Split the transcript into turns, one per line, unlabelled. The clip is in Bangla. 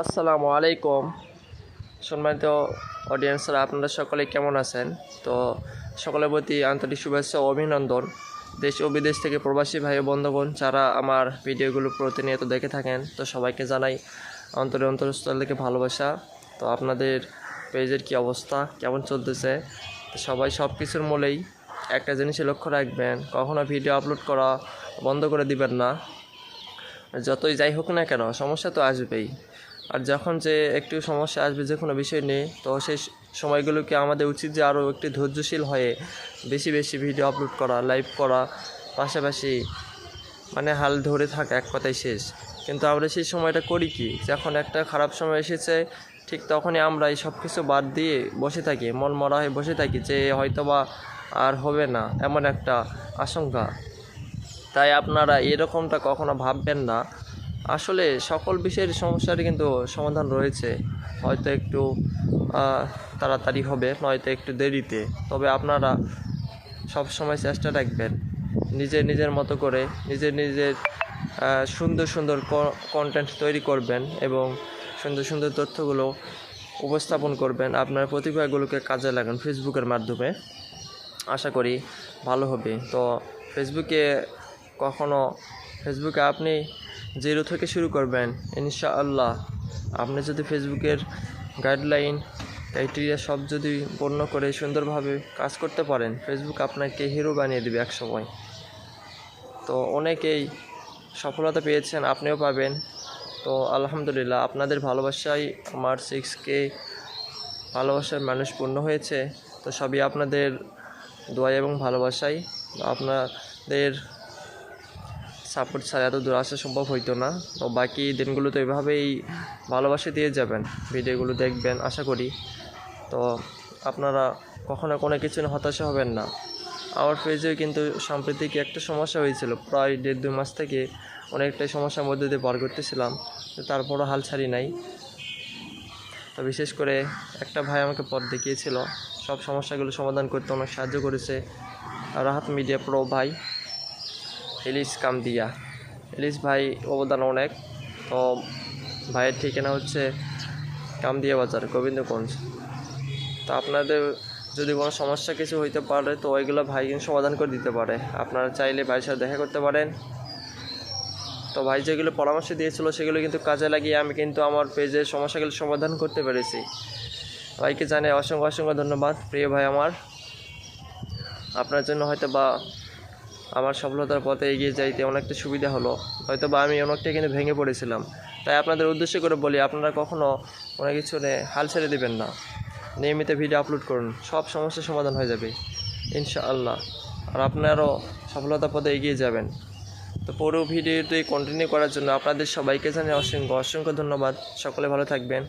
আসসালামু আলাইকুম। সম্মানিত অডিয়েন্সরা আপনারা সকলে কেমন আছেন? তো সকলের প্রতি আন্তরিক শুভেচ্ছা ও অভিনন্দন। দেশ ও বিদেশ থেকে প্রবাসী ভাই ও বন্ধুগণ, যারা আমার ভিডিওগুলো প্রতিনিয়ত দেখে থাকেন, তো সবাইকে জানাই অন্তরে অন্তরস্থল থেকে ভালোবাসা। তো আপনাদের পেজের কি অবস্থা? কেমন চলতেছে? সবাই সব কিছুর মূলেই একটা জিনিসে লক্ষ্য রাখবেন, কখনো ভিডিও আপলোড করা বন্ধ করে দিবেন না। যতই যাই হোক না কেন, সমস্যা তো আসবেই। আর যখন যে একটু সমস্যা আসবে যে কোনো বিষয় নেই তো সেই সময়গুলোকে আমাদের উচিত যে আরও একটু ধৈর্যশীল হয়ে বেশি বেশি ভিডিও আপলোড করা লাইভ করা, পাশাপাশি মানে হাল ধরে থাকা এক কথাই শেষ। কিন্তু আমরা সেই সময়টা করি কি? যখন একটা খারাপ সময় এসেছে, ঠিক তখনই আমরা এই সব কিছু বাদ দিয়ে বসে থাকি মন মরা হয়ে বসে থাকি যে হয়তোবা আর হবে না, এমন একটা আশঙ্কা। তাই আপনারা এরকমটা কখনো ভাববেন না। আসলে সকল বিষয়ের সমস্যার কিন্তু সমাধান রয়েছে। হয়তো একটু তাড়াতাড়ি হবে, নয়তো একটু দেরিতে। তবে আপনারা সব সময় চেষ্টা রাখবেন নিজের নিজের মতো করে নিজের নিজের সুন্দর সুন্দর কন্টেন্ট তৈরি করবেন এবং সুন্দর সুন্দর তথ্যগুলো উপস্থাপন করবেন। আপনার প্রতিভাগুলোকে কাজে লাগান ফেসবুকের মাধ্যমে। আশা করি ভালো হবে। তো ফেসবুকে কখনো ফেসবুকে আপনি জিরো থেকে শুরু করবেন, ইনশাআল্লাহ। আপনি যদি ফেসবুকের গাইডলাইন, ক্রাইটেরিয়া সব যদি পূর্ণ করে সুন্দরভাবে কাজ করতে পারেন, ফেসবুক আপনাকে হিরো বানিয়ে দেবে একসময়। তো অনেকেই সফলতা পেয়েছেন, আপনিও পাবেন। তো আলহামদুলিল্লাহ, আপনাদের ভালোবাসায় আমার সিক্স কে ভালোবাসার মানুষ পূর্ণ হয়েছে। তো সবই আপনাদের দোয়া এবং ভালোবাসাই। আপনাদের সাপোর্ট ছাড়া এত দূর আসা সম্ভব হইতো না। তো বাকি দিনগুলো তো এভাবেই ভালোবাসা দিয়ে যাবেন, ভিডিওগুলো দেখবেন, আশা করি। তো আপনারা কখনো কোনো কিছু হতাশা হবেন না। আমার পেজেও কিন্তু সাম্প্রতিক একটা সমস্যা হয়েছিল, প্রায় দেড় দুই মাস থেকে অনেকটাই সমস্যার মধ্যে দিয়ে পার করতেছিলাম, তারপরও হাল ছাড়ি নাই। তো বিশেষ করে একটা ভাই আমাকে পথ দেখিয়েছিল, সব সমস্যাগুলো সমাধান করতে অনেক সাহায্য করেছে। রাহাত মিডিয়া প্রো ভাই। ইলিশ কামদিয়া। ইলিশ ভাই, অবদান অনেক। তো ভাইয়ের ঠিকানা হচ্ছে কামদিয়া বাজার, গোবিন্দগঞ্জ। তো আপনাদের যদি কোনো সমস্যা কিছু হইতে পারে, তো ওইগুলো ভাই কিন্তু সমাধান করে দিতে পারে। আপনারা চাইলে ভাইয়ের সাথে দেখা করতে পারেন। তো ভাই যেগুলো পরামর্শ দিয়েছিল, সেগুলো কিন্তু কাজে লাগিয়ে আমি কিন্তু আমার পেজের সমস্যাগুলো সমাধান করতে পেরেছি। ভাইকে জানে অসংখ্য অসংখ্য ধন্যবাদ, প্রিয় ভাই আমার। আপনার জন্য হয়তো বা আমার সফলতার পথে এগিয়ে যাইতে অনেকটা সুবিধা হলো। হয়তো বা আমি অনেকটা কিন্তু ভেঙে পড়েছিলাম। তাই আপনাদের উদ্দেশ্য করে বলি, আপনারা কখনও কোনো কিছু হাল ছেড়ে দেবেন না। নিয়মিত ভিডিও আপলোড করুন, সব সমস্যার সমাধান হয়ে যাবে, ইনশাআল্লাহ। আর আপনারও সফলতার পথে এগিয়ে যাবেন। তো পুরো ভিডিওটি কন্টিনিউ করার জন্য আপনাদের সবাইকে জানিয়ে অসংখ্য অসংখ্য ধন্যবাদ। সকলে ভালো থাকবেন।